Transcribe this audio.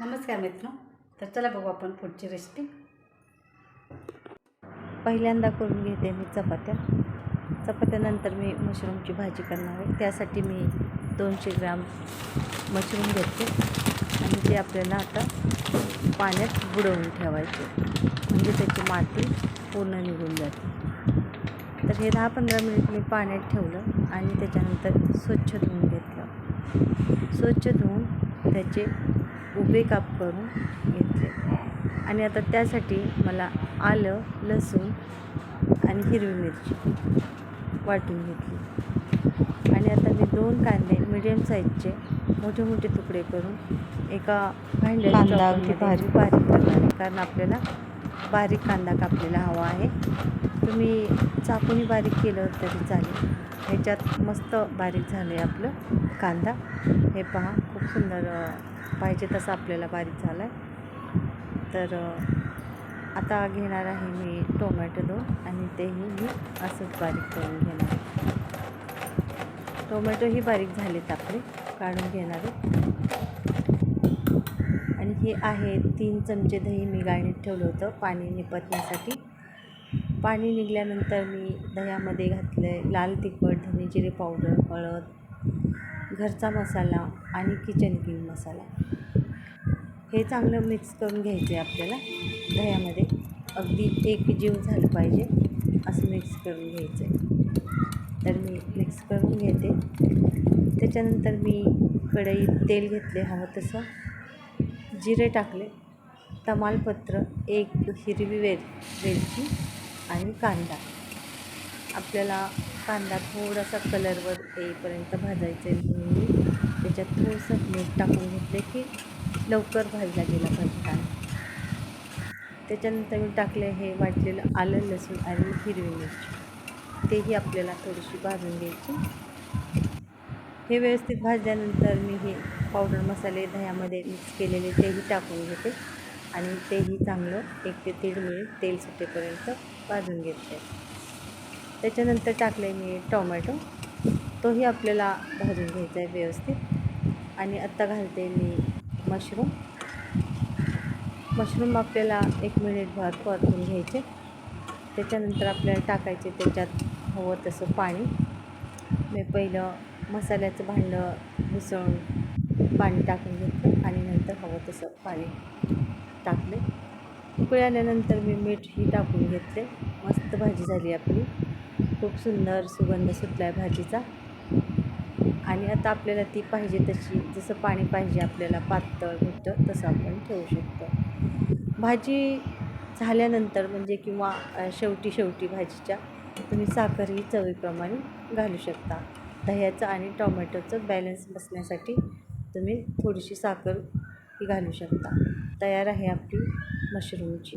नमस्कार मित्र तर चला बघू आपण पुढची रेसिपी पहिल्यांदा करून घेते मी चपात्या. चपात्यानंतर मी मशरूमची भाजी करणार आहे. त्यासाठी मी दोनशे ग्राम मशरूम घेते आणि ते आपल्याला आता पाण्यात बुडवून ठेवायचे. म्हणजे त्याची माती पूर्ण निघून जाते. तर हे दहा पंधरा मिनिट मी पाण्यात ठेवलं आणि त्याच्यानंतर स्वच्छ धुवून घेतलं. स्वच्छ धुवून त्याचे उभे काप करून घेतले. आणि आता त्यासाठी मला आलं लसूण आणि हिरवी मिरची वाटून घेतली. आणि आता मी दोन कांदे मिडियम साईजचे मोठे मोठे तुकडे करून एका भांड्यात बारीक बारीक करणार आहे. कारण आपल्याला बारीक कांदा कापलेला हवा आहे. तुम्ही चाकूने बारीक केलं तरी चालेल. ह्याच्यात मस्त बारीक झालं आहे आपलं कांदा. हे पहा खूप सुंदर पाहिजे तसं आपल्याला बारीक झालं आहे तर आता घेणार आहे मी टोमॅटो दोन आणि तेही मी असंच बारीक करून घेणार आहे. टोमॅटोही बारीक झालेत आपले काढून घेणार आहे. हे आहे. तीन चमचे दही मी गाळणीत ठेवलं होतं पाणी निपटण्यासाठी. पाणी निघाल्यानंतर मी दह्यामध्ये घातले लाल तिखट धने जिरे पावडर हळद घरचा मसाला आणि किचन किंग मसाला. हे चांगलं मिक्स करून घ्यायचे आहे आपल्याला दह्यामध्ये. अगदी एक जीव झालं पाहिजे असं मिक्स करून घ्यायचं आहे तर मी मिक्स करून घेते. त्याच्यानंतर मी कढईत तेल घेतले हवं तसं. जिरे टाकले तमालपत्र एक हिरवी वेल वेलची आणि कांदा. आपल्याला कांदा थोडासा कलरवर येईपर्यंत भाजायचा आहे म्हणून मी त्याच्यात थोडंसं मीठ टाकून घेतले की लवकर भाजला गेला पाहिजे कांदा. त्याच्यानंतर मी टाकले हे वाटलेलं आलं लसूण आणि हिरवी मिरची. तेही आपल्याला थोडीशी भाजून घ्यायची. हे व्यवस्थित भाजल्यानंतर मी हे पावडर मसाले दह्यामध्ये मिक्स केलेले तेही टाकून घेते. आणि तेही चांगलं एक ते दीड मिनिट तेल सुटेपर्यंत भाजून घेते. त्याच्यानंतर टाकले मी टोमॅटो. तोही आपल्याला भाजून घ्यायचा आहे व्यवस्थित. आणि आत्ता घालते मी मशरूम. मशरूम आपल्याला एक मिनिट भात परतून घ्यायचे. त्याच्यानंतर आपल्याला टाकायचे त्याच्यात हवं तसं पाणी. मी पहिलं मसाल्याचं भांडं मिसळून पाणी टाकून घेतलं आणि नंतर हवं तसं पाणी टाकले. उकळल्यानंतर मी मीठही टाकून घेतले. मस्त भाजी झाली आपली. खूप सुंदर सुगंध सुटला आहे भाजीचा. आणि आता आपल्याला ती पाहिजे तशी जसं पाणी पाहिजे आपल्याला पातळ घट्ट तसं आपण ठेवू शकतो. भाजी झाल्यानंतर म्हणजे किंवा शेवटी शेवटी भाजीच्या तुम्ही साखरही चवीप्रमाणे घालू शकता. दह्याचं आणि टोमॅटोचं बॅलन्स बसण्यासाठी तुम्ही थोडीशी साखर ही घालू शकता. तयार आहे आपली मशरूमची.